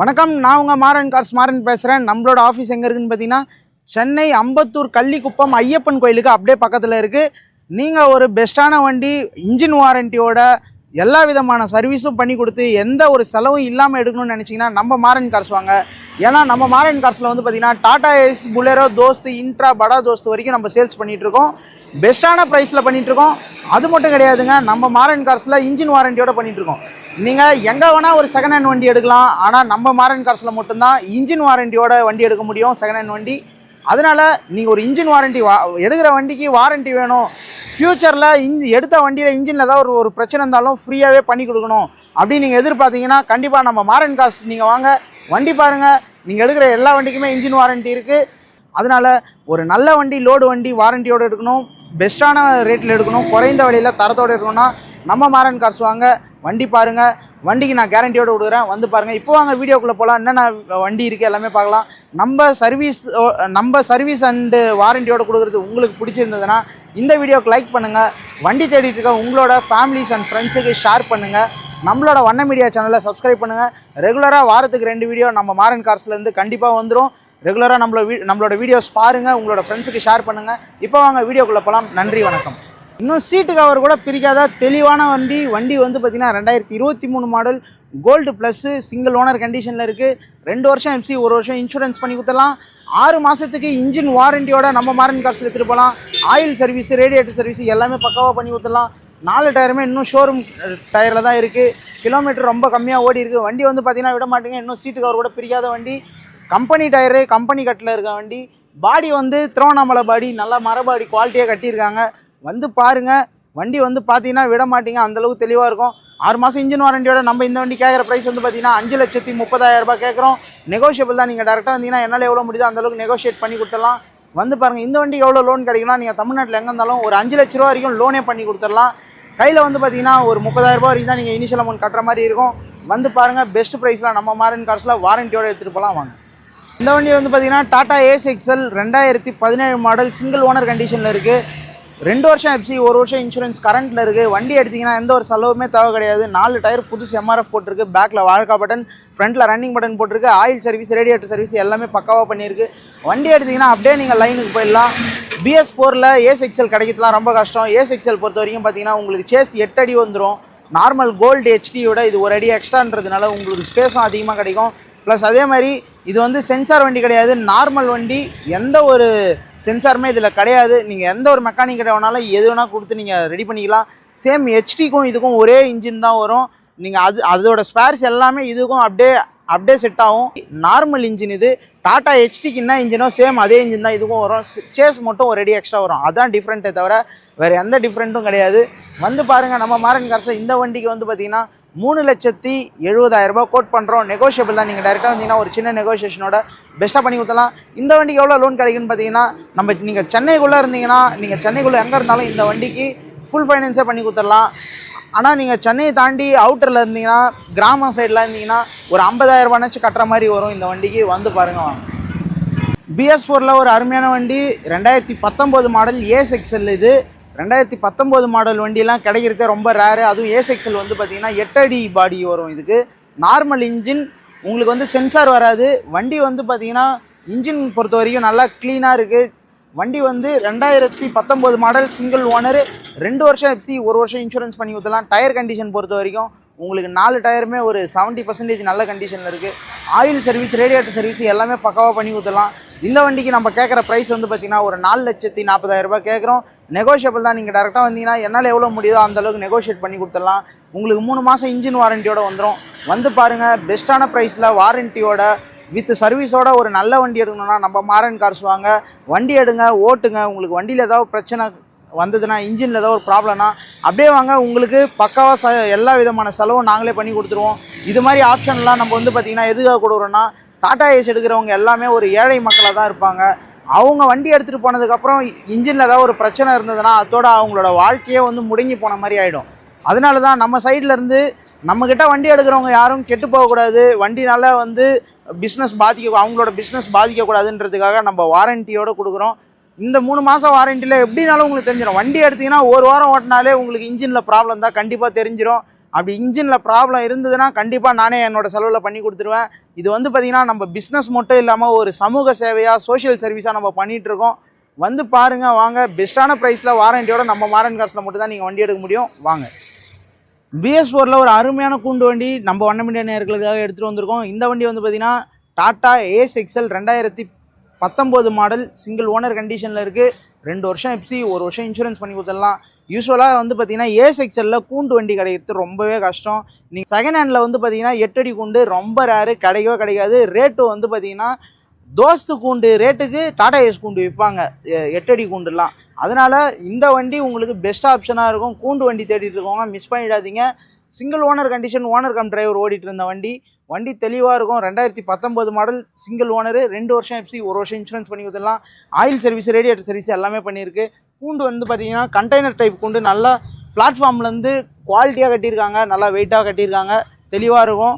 வணக்கம் நான் உங்கள் மாறன் கார்ஸ் மாறன் பேசுகிறேன் நம்மளோட ஆஃபீஸ் எங்கே இருக்குன்னு பார்த்தீங்கன்னா சென்னை அம்பத்தூர் கள்ளிக்குப்பம் ஐயப்பன் கோயிலுக்கு அப்படியே பக்கத்தில் இருக்குது நீங்கள் ஒரு பெஸ்ட்டான வண்டி இன்ஜின் வாரண்டியோட எல்லா விதமான சர்வீஸும் பண்ணி கொடுத்து எந்த ஒரு செலவும் இல்லாமல் எடுக்கணும்னு நினச்சிங்கன்னா நம்ம மாறன் கார்ஸ் வாங்க. ஏன்னா நம்ம மாறன் கார்ஸில் வந்து பார்த்தீங்கன்னா Tata Ace Bolero Dost Intra Bada Dost வரைக்கும் நம்ம சேல்ஸ் பண்ணிகிட்டு இருக்கோம். பெஸ்ட்டான ப்ரைஸில் பண்ணிகிட்ருக்கோம் அது மட்டும் கிடையாதுங்க நம்ம மாறன் கார்ஸில் இன்ஜின் வாரண்டியோட பண்ணிகிட்ருக்கோம் நீங்கள் எங்கே வேணால் ஒரு செகண்ட் ஹேண்ட் வண்டி எடுக்கலாம். ஆனால் நம்ம மாரன் கார்ஸில் மட்டும்தான் இன்ஜின் வாரண்டியோட வண்டி எடுக்க முடியும் செகண்ட் ஹேண்ட் வண்டி. அதனால் நீங்கள் ஒரு இன்ஜின் வாரண்டி வா எடுக்கிற வண்டிக்கு வாரண்டி வேணும். ஃப்யூச்சரில் இன்ஜி எடுத்த வண்டியில் இன்ஜினில் ஏதாவது ஒரு ஒரு பிரச்சனை இருந்தாலும் ஃப்ரீயாகவே பண்ணி கொடுக்கணும். அப்படின்னு நீங்கள் எதிர்பார்த்தீங்கன்னா கண்டிப்பாக நம்ம மாரன் கார்ஸ் நீங்கள் வாங்க. வண்டி பாருங்கள் நீங்கள் எடுக்கிற எல்லா வண்டிக்குமே இன்ஜின் வாரண்டி இருக்குது அதனால் ஒரு நல்ல வண்டி லோடு வண்டி வாரண்டியோடு எடுக்கணும். பெஸ்ட்டான ரேட்டில் எடுக்கணும். குறைந்த விலையில் தரத்தோடு எடுக்கணும்னா நம்ம மாறன் கார்ஸ் வாங்க வண்டி பாருங்கள் வண்டிக்கு நான் கேரண்டியோடு கொடுக்குறேன் வந்து பாருங்கள் இப்போ வாங்க வீடியோக்குள்ளே போகலாம் என்னென்ன வண்டி இருக்குது எல்லாமே பார்க்கலாம். நம்ம சர்வீஸ் நம்ம சர்வீஸ் அண்டு வாரண்டியோடு கொடுக்குறது உங்களுக்கு பிடிச்சிருந்ததுன்னா இந்த வீடியோக்கு லைக் பண்ணுங்கள் வண்டி தேடிட்டு இருக்க உங்களோட ஃபேமிலிஸ் அண்ட் ஃப்ரெண்ட்ஸுக்கு ஷேர் பண்ணுங்கள் நம்மளோட வண்ண மீடியா சேனலை சப்ஸ்கிரைப் பண்ணுங்கள் ரெகுலராக வாரத்துக்கு ரெண்டு வீடியோ நம்ம மாறன் கார்ஸ்லேருந்து கண்டிப்பாக வந்துடும் ரெகுலராக நம்மளோட வீ நம்மளோட வீடியோஸ் பாருங்கள் உங்களோட ஃப்ரெண்ட்ஸுக்கு ஷேர் பண்ணுங்கள் இப்போ வாங்க வீடியோக்குள்ளே போகலாம் நன்றி வணக்கம். இன்னும் சீட்டு கவர் கூட பிரிக்காத? தெளிவான வண்டி. வண்டி வந்து பார்த்திங்கன்னா ரெண்டாயிரத்தி இருபத்தி மூணு model gold plus single owner கண்டிஷனில் இருக்குது ரெண்டு வருஷம் எம்சி ஒரு வருஷம் இன்சூரன்ஸ் பண்ணி கொடுத்துடலாம். ஆறு மாதத்துக்கு இன்ஜின் வாரண்டியோட நம்ம மாரன் கார்ஸில் எடுத்துகிட்டு போகலாம். ஆயில் சர்வீஸ் ரேடியேட்டர் சர்வீஸ் எல்லாமே பக்காவாக பண்ணி கொடுத்துடலாம். நாலு டயருமே இன்னும் ஷோரூம் டயரில் தான் இருக்குது கிலோமீட்டர் ரொம்ப கம்மியாக ஓடி இருக்குது வண்டி வந்து பார்த்தீங்கன்னா விட மாட்டேங்க. இன்னும் சீட்டு கவர் கூட பிரிக்காத வண்டி. கம்பெனி டயரு கம்பெனி கட்டில் இருக்க வண்டி. பாடி வந்து திருவண்ணாமலை பாடி நல்லா மரபாடி குவாலிட்டியாக கட்டியிருக்காங்க. வந்து பாருங்கள் வண்டி வந்து பார்த்தீங்கன்னா விட மாட்டீங்க. அந்தளவுக்கு தெளிவாக இருக்கும். ஆறு மாதம் இன்ஜின் வாரண்டியோட நம்ம இந்த வண்டி கேட்குற ப்ரைஸ் வந்து பார்த்தீங்கன்னா அஞ்சு லட்சத்தி முப்பதாயிரம் ரூபாய் கேட்குறோம் நெகோஷியபிள் தான். நீங்கள் டேரெக்டாக வந்தீங்கன்னா என்னால் எவ்வளோ முடியுதோ அந்தளவுக்கு நெகோஷியேட் பண்ணி கொடுத்துடலாம். வந்து பாருங்கள் இந்த வண்டிக்கு எவ்வளோ லோன் கிடைக்கும்னா நீங்கள் தமிழ்நாட்டில் எங்கே இருந்தாலும் ஒரு அஞ்சு லட்ச ரூபா வரைக்கும் லோனே பண்ணி கொடுத்துடலாம். கையில் வந்து பார்த்தீங்கன்னா ஒரு முப்பதாயிரம் ரூபா வரைக்கும் தான் நீங்கள் இனிஷியல் அமௌண்ட் கட்டுற மாதிரி இருக்கும். வந்து பாருங்கள் பெஸ்ட் ப்ரைஸில் நம்ம மாரன் கார்ஸில் வாரண்டியோடு எடுத்துகிட்டு போகலாம் வாங்க. இந்த வண்டி வந்து பார்த்தீங்கன்னா டாடா ஏஸ் எக்ஸல் ரெண்டாயிரத்தி பதினேழு மாடல் சிங்கிள் ஓனர் கண்டிஷனில் இருக்குது ரெண்டு வருஷம் எஃப்சி ஒரு வருஷம் இன்சூரன்ஸ் கரண்ட்டில் இருக்குது வண்டி எடுத்திங்கன்னா எந்த ஒரு செலவுமே தேவை கிடையாது. நாலு டயர் புதுசு எம்ஆர்எஃப் போட்டிருக்கு. பேக்கில் வாழ்க்கா பட்டன் ஃப்ரண்ட்டில் ரன்னிங் பட்டன் போட்டிருக்கு. ஆயில் சர்வீஸ் ரேடியேட்டர் சர்வீஸ் எல்லாமே பக்காவாக பண்ணியிருக்கு. வண்டி எடுத்திங்கன்னா அப்படியே நீங்கள் லைனுக்கு போயிடலாம். பிஎஸ் ஃபோரில் ஏஸ் எக்ஸல் கிடைக்கிறதுலாம் ரொம்ப கஷ்டம். ஏஸ் எக்ஸல் பொறுத்த வரைக்கும் பார்த்தீங்கன்னா உங்களுக்கு சேஸ் எட்டு அடி வந்துடும் நார்மல் கோல்டு ஹெச்டியோட இது ஒரு அடி எக்ஸ்ட்ரான்றதுனால உங்களுக்கு ஸ்பேஸும் அதிகமாக கிடைக்கும். ப்ளஸ் அதே மாதிரி இது வந்து சென்சார் வண்டி கிடையாது. நார்மல் வண்டி எந்த ஒரு சென்சாருமே இதில் கிடையாது. நீங்கள் எந்த ஒரு மெக்கானிக் கிட்ட வேணாலும் எது வேணால் கொடுத்து நீங்கள் ரெடி பண்ணிக்கலாம். சேம் ஹெச்டிக்கும் இதுக்கும் ஒரே இன்ஜின் தான் வரும். நீங்கள் அது அதோட ஸ்பேர்ஸ் எல்லாமே இதுக்கும் அப்படியே அப்படியே செட் ஆகும். நார்மல் இன்ஜின் இது. டாடா ஹெச்டிக்கு என்ன இன்ஜினோ சேம் அதே இன்ஜின் தான் இதுக்கும் வரும். சேஸ் மட்டும் ஒரு ரெடி எக்ஸ்ட்ரா வரும். அதான் டிஃப்ரெண்ட்டே தவிர வேறு எந்த டிஃப்ரெண்ட்டும் கிடையாது. வந்து பாருங்கள் நம்ம மாரன் கார்ஸில் இந்த வண்டிக்கு வந்து பார்த்திங்கன்னா மூணு லட்சத்தி எழுபதாயிரம் ரூபாய் கோட் பண்ணுறோம் நெகோஷியபிள் தான். நீங்கள் டேரெக்டாக வந்தீங்கன்னா ஒரு சின்ன நெகோஷியேஷனோட பெஸ்ட்டாக பண்ணி கொடுத்தலாம் இந்த வண்டிக்கு எவ்வளோ லோன் கிடைக்குன்னு பார்த்தீங்கன்னா நம்ம நீங்கள் சென்னைக்குள்ளே இருந்தீங்கன்னா நீங்கள் சென்னைக்குள்ளே எங்கே இருந்தாலும் இந்த வண்டிக்கு ஃபுல் ஃபைனான்ஸே பண்ணி கொடுத்துடலாம். ஆனால் நீங்கள் சென்னையை தாண்டி அவுட்டரில் இருந்தீங்கன்னா கிராமம் சைடில் இருந்தீங்கன்னா ஒரு ஐம்பதாயிரம் ரூபாய்னாச்சும் கட்டுற மாதிரி வரும் இந்த வண்டிக்கு. வந்து பாருங்கள் வாங்க. பிஎஸ் ஃபோரில் ஒரு அருமையான வண்டி. ரெண்டாயிரத்தி பத்தொம்போது மாடல் ஏ செக்ஸல் இது. ரெண்டாயிரத்தி பத்தொம்போது மாடல் வண்டிலாம் கிடைக்கிறதே ரொம்ப ரேரு அதுவும் ஏஸ் வந்து பார்த்தீங்கன்னா எட்டடி பாடி வரும் இதுக்கு. நார்மல் இன்ஜின் உங்களுக்கு வந்து சென்சார் வராது. வண்டி வந்து பார்த்தீங்கன்னா இன்ஜின் பொறுத்த வரைக்கும் நல்லா க்ளீனாக இருக்குது வண்டி வந்து ரெண்டாயிரத்தி பத்தொம்போது மாடல் சிங்கிள் ஓனர் ரெண்டு வருஷம் எப்சி ஒரு வருஷம் இன்சூரன்ஸ் பண்ணி ஊற்றலாம் டயர் கண்டிஷன் பொறுத்த வரைக்கும் உங்களுக்கு நாலு டயருமே ஒரு செவன்ட்டி பர்சன்டேஜ் நல்ல கண்டிஷனில் இருக்குது ஆயில் சர்வீஸ் ரேடியேட்டர் சர்வீஸ் எல்லாமே பக்காவாக பண்ணி ஊற்றலாம் இந்த வண்டிக்கு நம்ம கேட்குற ப்ரைஸ் வந்து பார்த்திங்கன்னா ஒரு நாலு லட்சத்தி நாற்பதாயிரரூபா கேட்குறோம் நெகோஷியபிள் தான். நீங்கள் டேரெக்டாக வந்தீங்கன்னா என்னால் எவ்வளோ முடியுதோ அந்தளவுக்கு நெகோஷியேட் பண்ணி கொடுத்துடலாம். உங்களுக்கு மூணு மாதம் இன்ஜின் வாரண்டியோட வந்துடும் வந்து பாருங்கள் பெஸ்ட்டான ப்ரைஸில் வாரண்டியோட வித் சர்வீஸோட ஒரு நல்ல வண்டி எடுக்கணும்னா நம்ம மாரன் கார்ஸ் வாங்க. வண்டி எடுங்க ஓட்டுங்க. உங்களுக்கு வண்டியில் ஏதாவது பிரச்சனை வந்ததுன்னா இன்ஜினில் ஏதாவது ஒரு ப்ராப்ளம்னா அப்படியே வாங்க. உங்களுக்கு பக்காவாக ச எல்லா விதமான செலவும் நாங்களே பண்ணி கொடுத்துருவோம். இது மாதிரி ஆப்ஷன்லாம் நம்ம வந்து பார்த்திங்கன்னா எதுக்காக கொடுக்குறோன்னா டாடா ஏஸ் எடுக்கிறவங்க எல்லாமே ஒரு ஏழை மக்களாக தான் இருப்பாங்க. அவங்க வண்டி எடுத்துகிட்டு போனதுக்கப்புறம் இன்ஜினில் ஏதாவது ஒரு பிரச்சனை இருந்ததுன்னா அதோட அவங்களோட வாழ்க்கையே வந்து முடங்கி போன மாதிரி ஆகிடும் அதனால தான் நம்ம சைட்லேருந்து நம்மக்கிட்ட வண்டி எடுக்கிறவங்க யாரும் கெட்டு போகக்கூடாது வண்டினால வந்து பிஸ்னஸ் பாதிக்க அவங்களோட பிஸ்னஸ் பாதிக்கக்கூடாதுன்றதுக்காக நம்ம வாரண்டியோடு கொடுக்குறோம். இந்த மூணு மாதம் வாரண்டியில் எப்படினாலும் உங்களுக்கு தெரிஞ்சிடும் வண்டி எடுத்திங்கன்னா ஒரு வாரம் ஓட்டினாலே உங்களுக்கு இன்ஜினில் ப்ராப்ளம் தான். கண்டிப்பாக தெரிஞ்சிடும் அப்படி இன்ஜினில் ப்ராப்ளம் இருந்ததுன்னா கண்டிப்பாக நானே என்னோட செலவில் பண்ணி கொடுத்துருவேன். இது வந்து பார்த்திங்கன்னா நம்ம பிஸ்னஸ் மட்டும் இல்லாமல் ஒரு சமூக சேவையாக சோஷியல் சர்வீஸாக நம்ம பண்ணிகிட்ருக்கோம் வந்து பாருங்கள் வாங்க. பெஸ்ட்டான ப்ரைஸில் வாரண்டியோட நம்ம மாரன் காசில் மட்டும் தான் நீங்கள் வண்டி எடுக்க முடியும். வாங்க. பிஎஸ் ஃபோரில் ஒரு அருமையான கூண்டு வண்டி நம்ம வண்ணமிண்டிய நேர்களுக்காக எடுத்துகிட்டு வந்திருக்கோம். இந்த வண்டி வந்து பார்த்திங்கன்னா டாட்டா ஏஸ் எக்ஸல் ரெண்டாயிரத்தி பத்தொம்போது மாடல் சிங்கிள் ஓனர் கண்டிஷனில் இருக்குது ரெண்டு வருஷம் எப்சி ஒரு வருஷம் இன்சூரன்ஸ் பண்ணி கொடுத்துடலாம். யூஸ்வலாக வந்து பார்த்தீங்கன்னா ஏஸ் எக்ஸலில் கூண்டு வண்டி கிடைக்கிறது ரொம்பவே கஷ்டம். நீங்கள் செகண்ட் ஹேண்டில் வந்து பார்த்தீங்கன்னா எட்டடி கூண்டு ரொம்ப ரேரு கிடைக்கவே கிடைக்காது. ரேட்டு வந்து பார்த்தீங்கன்னா தோஸ்து கூண்டு ரேட்டுக்கு டாடா ஏஸ் கூண்டு விற்பாங்க. எட்டடி கூண்டுலாம். அதனால் இந்த வண்டி உங்களுக்கு பெஸ்ட் ஆப்ஷனாக இருக்கும். கூண்டு வண்டி தேடிட்டு இருக்கவங்க மிஸ் பண்ணிடாதீங்க. Single owner condition owner cum driver ஓடிட்டு இருந்த வண்டி. வண்டி தெளிவாக இருக்கும். ரெண்டாயிரத்தி பத்தொம்போது மாடல் சிங்கிள் ஓனரு ரெண்டு வருஷம் எஃப்சி ஒரு வருஷம் இன்சூரன்ஸ் பண்ணி கொடுத்துடலாம். ஆயில் சர்வீஸ் ரேடியேட்டர் சர்வீஸ் எல்லாமே பண்ணியிருக்கு. கூண்டு வந்து பார்த்தீங்கன்னா கண்டெய்னர் டைப் கூண்டு. நல்லா பிளாட்ஃபார்ம்லேருந்து குவாலிட்டியாக கட்டியிருக்காங்க. நல்லா வெயிட்டாக கட்டியிருக்காங்க. தெளிவாக இருக்கும்.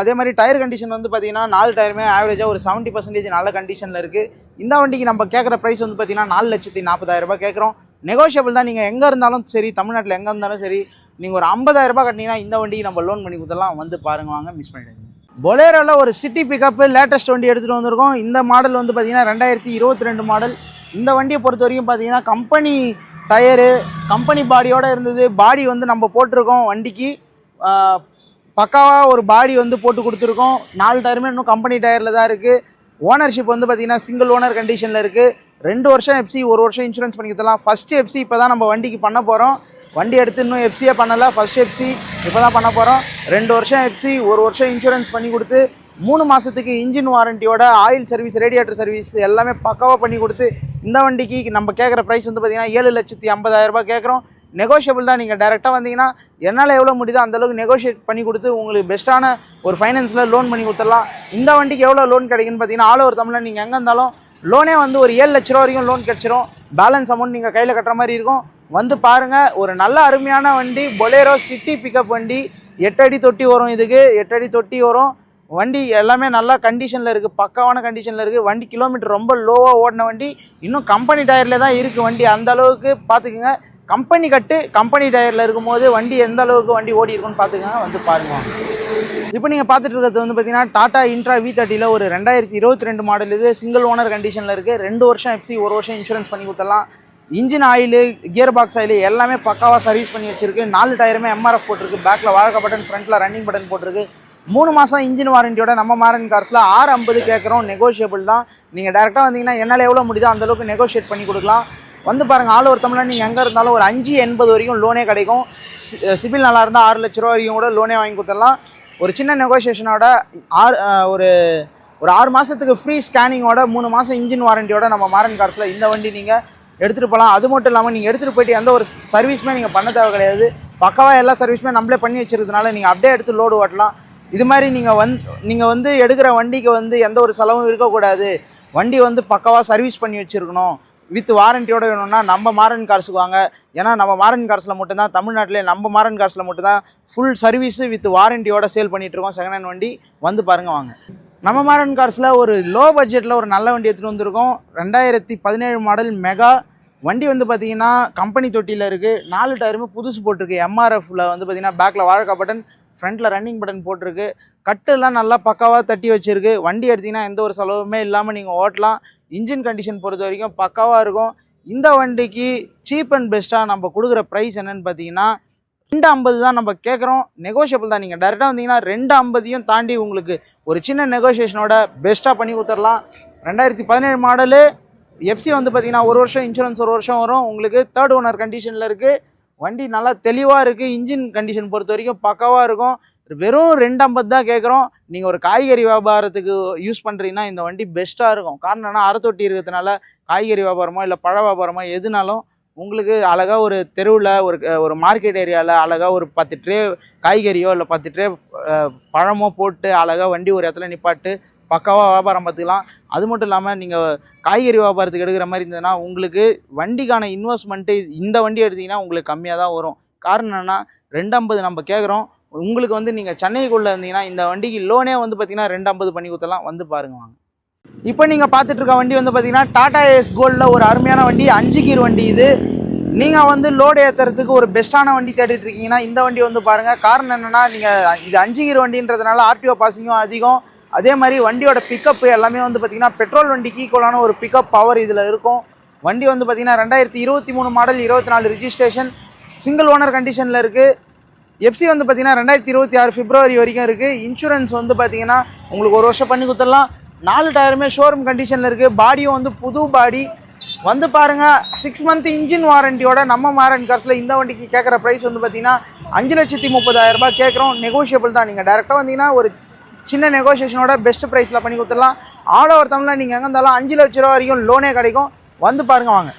அதே மாதிரி டயர் கண்டிஷன் வந்து பார்த்தீங்கன்னா நாலு டயருமே ஆவரேஜாக ஒரு செவன்ட்டி பர்சன்டேஜ் நல்ல கண்டிஷனில் இருக்குது இந்த வண்டிக்கு நம்ம கேட்குற ப்ரைஸ் வந்து பார்த்தீங்கன்னா நாலு லட்சத்தி நாற்பதாயிரரூபா கேட்குறோம் நெகோஷியபிள் தான். நீங்கள் எங்கே இருந்தாலும் சரி தமிழ்நாட்டில் எங்கே இருந்தாலும் சரி நீங்கள் ஒரு 50000 ரூபாய் கட்டினீங்கன்னா இந்த வண்டிக்கு நம்ம லோன் பண்ணி கொடுத்தலாம் வந்து பாருங்க வாங்க மிஸ் பண்ணிடுங்க பொலேரோவில் ஒரு சிட்டி பிக்கப்பு லேட்டஸ்ட் வண்டி எடுத்துகிட்டு வந்திருக்கோம். இந்த மாடல் வந்து பார்த்தீங்கன்னா ரெண்டாயிரத்தி இருபத்தி ரெண்டு மாடல் இந்த வண்டியை பொறுத்த வரைக்கும் பார்த்தீங்கன்னா கம்பெனி டயரு கம்பெனி பாடியோடு இருந்தது. பாடி வந்து நம்ம போட்டிருக்கோம் வண்டிக்கு. பக்காவாக ஒரு பாடி வந்து போட்டு கொடுத்துருக்கோம். நாலு டயருமே இன்னும் கம்பெனி டயரில் தான் இருக்குது ஓனர்ஷிப் வந்து பார்த்தீங்கன்னா சிங்கிள் ஓனர் கண்டிஷனில் இருக்குது ரெண்டு வருஷம் எஃப்சி ஒரு வருஷம் இன்சூரன்ஸ் பண்ணி கொடுத்தலாம் ஃபஸ்ட்டு எஃப்சி இப்போ தான் நம்ம வண்டிக்கு பண்ண போகிறோம் வண்டி எடுத்து இன்னும் எஃப்சியே பண்ணலை. ஃபஸ்ட் எஃப்சி இப்போ தான் பண்ண போகிறோம் ரெண்டு வருஷம் எஃப்சி ஒரு வருஷம் இன்சூரன்ஸ் பண்ணி கொடுத்து மூணு மாதத்துக்கு இன்ஜின் வாரண்டியோட ஆயில் சர்வீஸ் ரேடியேட்டர் சர்வீஸ் எல்லாமே பக்காவாக பண்ணி கொடுத்து இந்த வண்டிக்கு நம்ம கேட்குற ப்ரைஸ் வந்து பார்த்தீங்கன்னா ஏழு லட்சத்தி ஐம்பதாயிரம் ரூபாய் கேட்குறோம் நெகோஷியபிள் தான். நீங்கள் டேரெக்டாக வந்தீங்கன்னா என்னால் எவ்வளோ முடியுதோ அந்தளவுக்கு நெகோஷியேட் பண்ணி கொடுத்து உங்களுக்கு பெஸ்ட்டான ஒரு ஃபைனான்ஸில் லோன் பண்ணி கொடுத்துடலாம். இந்த வண்டிக்கு எவ்வளோ லோன் கிடைக்குன்னு பார்த்தீங்கன்னா ஆல் ஓவர் தமிழில் நீங்கள் எங்கே இருந்தாலும் லோனே வந்து ஒரு ஏழு லட்ச ரூபா வரைக்கும் லோன் கிடச்சிரும். பேலன்ஸ் அமௌண்ட் நீங்கள் கையில் கட்டுற மாதிரி இருக்கும். வந்து பாருங்கள் ஒரு நல்ல அருமையான வண்டி பொலேரோ சிட்டி பிக்கப் வண்டி. எட்டடி தொட்டி வரும் இதுக்கு எட்டடி தொட்டி வரும். வண்டி எல்லாமே நல்லா கண்டிஷனில் இருக்குது பக்காவான கண்டிஷனில் இருக்குது வண்டி கிலோமீட்டர் ரொம்ப லோவாக ஓடின வண்டி. இன்னும் கம்பெனி டயரில் தான் இருக்குது வண்டி. அந்த அளவுக்கு பார்த்துக்குங்க. கம்பெனி கட்டு கம்பெனி டயரில் இருக்கும்போது வண்டி எந்த அளவுக்கு வண்டி ஓடி இருக்குன்னு பார்த்துக்கோங்க வந்து பாருங்கள் இப்போ நீங்கள் பார்த்துட்டு இருக்கிறது வந்து பார்த்தீங்கன்னா டாடா இன்ட்ரா வி தேர்ட்டியில் ஒரு ரெண்டாயிரத்தி இருபத்தி ரெண்டு மாடல் இது. சிங்கிள் ஓனர் கண்டிஷனில் இருக்குது ரெண்டு வருஷம் எஃப்சி ஒரு வருஷம் இன்சூரன்ஸ் பண்ணி கொடுத்தலாம் engine oil gear box oil எல்லாமே பக்காவாக சர்வீஸ் பண்ணி வச்சிருக்கு. நாலு டயருமே எம்ஆர்எஃப் போட்டிருக்கு. பேக்கில் வாழ்க்க பட்டன் ஃப்ரண்ட்டில் ரன்னிங் பட்டன் போட்டிருக்கு. மூணு மாதம் இன்ஜின் வாரண்டியோட நம்ம மாரன் கார்ஸில் ஆறு ஐம்பது கேட்குறோம் நெகோஷியபிள் தான். நீங்கள் டேரெக்டாக வந்தீங்கன்னா என்னால் எவ்வளோ முடியுதோ அந்தளவுக்கு நெகோஷியேட் பண்ணி கொடுக்கலாம். வந்து பாருங்கள் ஆள் ஒரு தமிழில் நீங்கள் எங்கே இருந்தாலும் ஒரு அஞ்சு எண்பது வரைக்கும் லோனே கிடைக்கும். சிபில் நல்லா இருந்தால் ஆறு லட்ச ரூபா வரைக்கும் கூட லோனே வாங்கி கொடுத்துடலாம். ஒரு சின்ன நெகோஷியேஷனோட ஆறு ஒரு ஒரு ஆறு மாதத்துக்கு ஃப்ரீ ஸ்கேனிங்கோட மூணு மாதம் இன்ஜின் வாரண்டியோட நம்ம மாரன் கார்ஸில் இந்த வண்டி நீங்கள் எடுத்துகிட்டு போகலாம் அது மட்டும் இல்லாமல் நீங்கள் எடுத்துகிட்டு போயிட்டு எந்த ஒரு சர்வீஸுமே நீங்கள் பண்ண தேவை கிடையாது. பக்காவாக எல்லா சர்வீஸுமே நம்மளே பண்ணி வச்சுருக்கனால நீங்கள் அப்படியே எடுத்து லோடு ஓட்டலாம். இது மாதிரி நீங்கள் வந் நீங்கள் வந்து எடுக்கிற வண்டிக்கு வந்து எந்த ஒரு செலவும் இருக்கக்கூடாது. வண்டி வந்து பக்காவாக சர்வீஸ் பண்ணி வச்சுருக்கணும். வித் வாரண்டியோடு வேணும்னா நம்ம மாரன் கார்ஸுக்கு வாங்க. ஏன்னா நம்ம மாரன் கார்ஸில் மட்டும்தான் தமிழ்நாட்டிலே நம்ம மாரன் கார்ஸில் மட்டும்தான் ஃபுல் சர்வீஸு வித் வாரண்டியோட சேல் பண்ணிகிட்ருக்கோம் இருக்கோம் செகண்ட் ஹேண்ட் வண்டி வந்து பாருங்க வாங்க. நம்ம மாரன் கார்ஸில் ஒரு லோ பட்ஜெட்டில் ஒரு நல்ல வண்டி எடுத்துகிட்டு வந்திருக்கோம். ரெண்டாயிரத்தி பதினேழு மாடல் மெகா வண்டி வந்து பார்த்தீங்கன்னா கம்பெனி தொட்டியில் இருக்குது நாலு டயருமே புதுசு போட்டிருக்கு. எம்ஆர்எஃப்பில் வந்து பார்த்தீங்கன்னா பேக்கில் வாழைக்கா பட்டன் ஃப்ரண்ட்டில் ரன்னிங் பட்டன் போட்டிருக்கு. கட்டெல்லாம் நல்லா பக்காவாக தட்டி வச்சிருக்கு. வண்டி எடுத்திங்கன்னா எந்த ஒரு செலவுமே இல்லாமல் நீங்கள் ஓட்டலாம். இன்ஜின் கண்டிஷன் பொறுத்த வரைக்கும் பக்காவாக இருக்கும். இந்த வண்டிக்கு சீப் அண்ட் பெஸ்ட்டாக நம்ம கொடுக்குற ப்ரைஸ் என்னென்னு பார்த்தீங்கன்னா ரெண்டு ஐம்பது தான் நம்ம கேட்குறோம் நெகோஷியபிள் தான். நீங்கள் டேரெக்டாக வந்தீங்கன்னா ரெண்டு ஐம்பதையும் தாண்டி உங்களுக்கு ஒரு சின்ன நெகோஷியேஷனோட பெஸ்ட்டாக பண்ணி கொடுத்துடலாம். ரெண்டாயிரத்தி பதினேழு மாடலு எஃப்சி வந்து பார்த்தீங்கன்னா ஒரு வருஷம் இன்சூரன்ஸ் ஒரு வருஷம் வரும். உங்களுக்கு தேர்ட் ஓனர் கண்டிஷனில் இருக்குது வண்டி நல்லா தெளிவாக இருக்குது இன்ஜின் கண்டிஷன் பொறுத்த வரைக்கும் பக்காவாக இருக்கும். வெறும் ரெண்டு ஐம்பது தான் கேட்குறோம் நீங்கள் ஒரு காய்கறி வியாபாரத்துக்கு யூஸ் பண்ணுறீங்கன்னா இந்த வண்டி பெஸ்ட்டாக இருக்கும். காரணம் என்னன்னா அரைத்தொட்டி இருக்கிறதுனால காய்கறி வியாபாரமோ இல்லை பழ வியாபாரமோ எதுனாலும் உங்களுக்கு அழகாக ஒரு தெருவில் ஒரு ஒரு மார்க்கெட் ஏரியாவில் அழகாக ஒரு பத்து ட்ரே காய்கறியோ இல்லை பத்து ட்ரே பழமோ போட்டு அழகாக வண்டி ஒரு இடத்துல நிப்பாட்டு பக்காவாக வியாபாரம் பார்த்துக்கலாம். அது மட்டும் இல்லாமல் நீங்கள் காய்கறி வியாபாரத்துக்கு எடுக்கிற மாதிரி இருந்ததுன்னா உங்களுக்கு வண்டிக்கான இன்வெஸ்ட்மெண்ட்டு இந்த வண்டி எடுத்திங்கன்னா உங்களுக்கு கம்மியாக தான் வரும். காரணம் என்னென்னா ரெண்டம்பது நம்ம கேட்குறோம் உங்களுக்கு வந்து நீங்கள் சென்னைக்குள்ளே இருந்தீங்கன்னா இந்த வண்டிக்கு லோனே வந்து பார்த்தீங்கன்னா ரெண்டு ஐம்பது பண்ணி கொடுத்தலாம் வந்து பாருங்க வாங்க. இப்போ நீங்கள் பார்த்துட்ருக்க வண்டி வந்து பார்த்தீங்கன்னா டாடா ஏஸ் கோல்டில் ஒரு அருமையான வண்டி அஞ்சு கீர் வண்டி இது. நீங்கள் வந்து லோடு ஏற்றுறதுக்கு ஒரு பெஸ்ட்டான வண்டி தேடிட்டு இருக்கீங்கன்னா இந்த வண்டி வந்து பாருங்கள் காரணம் என்னென்னா நீங்கள் இது அஞ்சு கீர் வண்டின்றதுனால ஆர்டிஓ பாசிங்கும் அதிகம். அதே மாதிரி வண்டியோட பிக்கப் எல்லாமே வந்து பார்த்திங்கன்னா பெட்ரோல் வண்டிக்கு ஈக்குவலான ஒரு பிக்கப் பவர் இதில் இருக்கும். வண்டி வந்து பார்த்திங்கன்னா ரெண்டாயிரத்தி இருபத்தி மூணு மாடல் இருபத்தி நாலு ரிஜிஸ்ட்ரேஷன் சிங்கிள் ஓனர் கண்டிஷனில் இருக்குது எஃப்சி வந்து பார்த்தீங்கன்னா ரெண்டாயிரத்தி இருபத்தி ஆறு பிப்ரவரி வரைக்கும் இருக்குது இன்சூரன்ஸ் வந்து பார்த்தீங்கன்னா உங்களுக்கு ஒரு வருஷம் பண்ணி கொடுத்துடலாம். நாலு டயருமே ஷோரூம் கண்டிஷனில் இருக்குது பாடியும் வந்து புது பாடி வந்து பாருங்கள் சிக்ஸ் மந்த் இன்ஜின் வாரண்டியோட நம்ம மாரன் கார்ஸில் இந்த வண்டிக்கு கேட்குற ப்ரைஸ் வந்து பார்த்தீங்கன்னா அஞ்சு லட்சத்தி முப்பதாயிரரூபா கேட்குறோம் நெகோஷியபிள் தான். நீங்கள் டேரெக்டாக வந்தீங்கன்னா ஒரு சின்ன நெகோஷியேஷனோட பெஸ்ட் ப்ரைஸில் பண்ணி கொடுத்துடலாம். ஆல் ஓவர் தமிழ்நாடு நீங்கள் எங்கே இருந்தாலும் அஞ்சு லட்ச ரூபா வரைக்கும் லோனே கிடைக்கும். வந்து பாருங்கள் வாங்க.